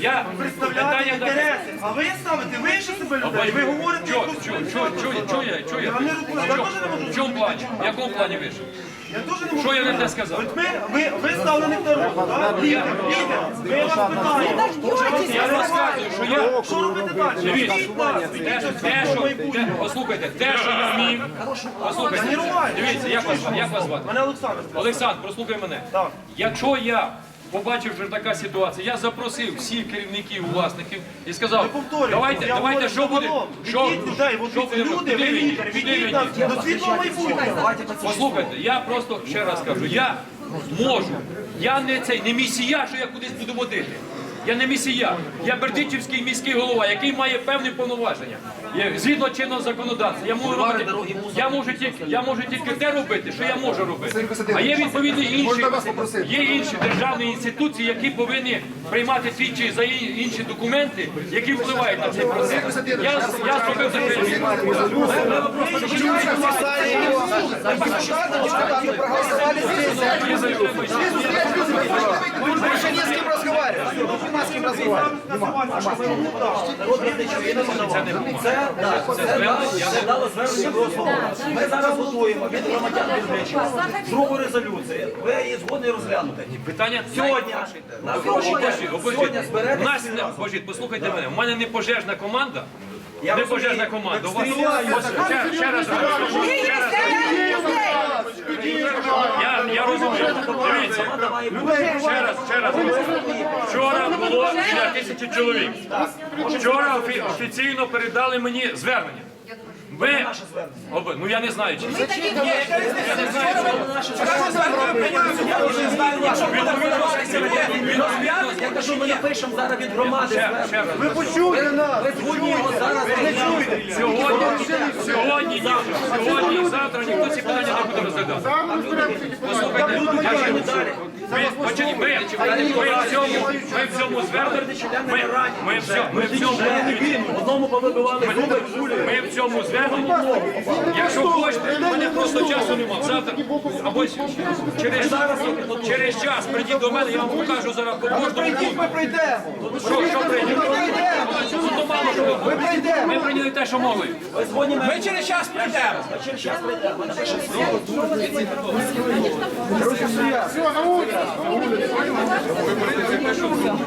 Я до- інтереси. А ви ставите вище себе людей. Ви говорите, Чо, чо, чо, чо, чо я, чо я? Не рухаю, я теж не можу. В чому плані? В якому плані вийшов? Я теж не можу. Що я не те сказав? От ми, ви, ви стали не второго, так? Лідер, лідер. Ви вас питаємо. Я розказую, що я Що робити далі? Дивіться, нас, те, відійдіть те, що, те, послухайте, те, що я міг, послухайте, дивіться, як вас, як вас звати? Мене Олександр. Олександр, прослухай мене. Так. Якщо я побачив, що така ситуація, я запросив всіх керівників, власників і сказав, давайте, Я давайте, що буде, що, що буде, люди, ви лідер, відійдіть нас до світлого майбутнього. Послухайте, я просто ще раз кажу, я можу. Я не цей не місія, що я кудись буду водити. Я не місія, я Бердичівський міський голова, який має певні повноваження. Я- Згідно чинного законодавства, я можу робити, я можу тільки, я можу тільки те робити, що я можу робити. А є відповідні інші, є інші державні інституції, які повинні приймати ті чи за інші документи, які впливають на цей процес. Я, я зробив таке. Це дало звернення до особи. Ми зараз готуємо від громадян Бердичева другу резолюцію. Ви її згодні розглянути. Питання Сьогодні на сьогодні У нас не обожіть, послухайте мене. У мене не пожежна команда. Я Не пожежна команда. У вас ще, раз я розумію. Дивіться. Ще раз, ще раз. Вчора було біля тисячі чоловік. Вчора офі- офіційно передали мені звернення. Ви, Оби- ну я не знаю, чи. Я кажу, ми напишемо зараз від громади. ще, ще раз. Ви почуйте нас. Ви згодні його зараз. Сьогодні, сьогодні, ні, сьогодні і завтра ніхто ці питання не буде розглядати. Послухайте, я ще не далі. Ми, почекайте, ми, ми в цьому, ми в цьому зверненні, ми, ми, в цьому, ми в цьому, Одному повибивали зуби. ми в цьому зверненні, якщо хочете, в мене просто часу немає. Завтра, або через, через час прийдіть до мене, я вам покажу зараз по кожному. Ми прийдемо. Що, що прийдемо? Ну, то мало що ви Ми прийдемо. Ми прийняли те, що могли. Ми через час прийдемо. Все, на напишемо.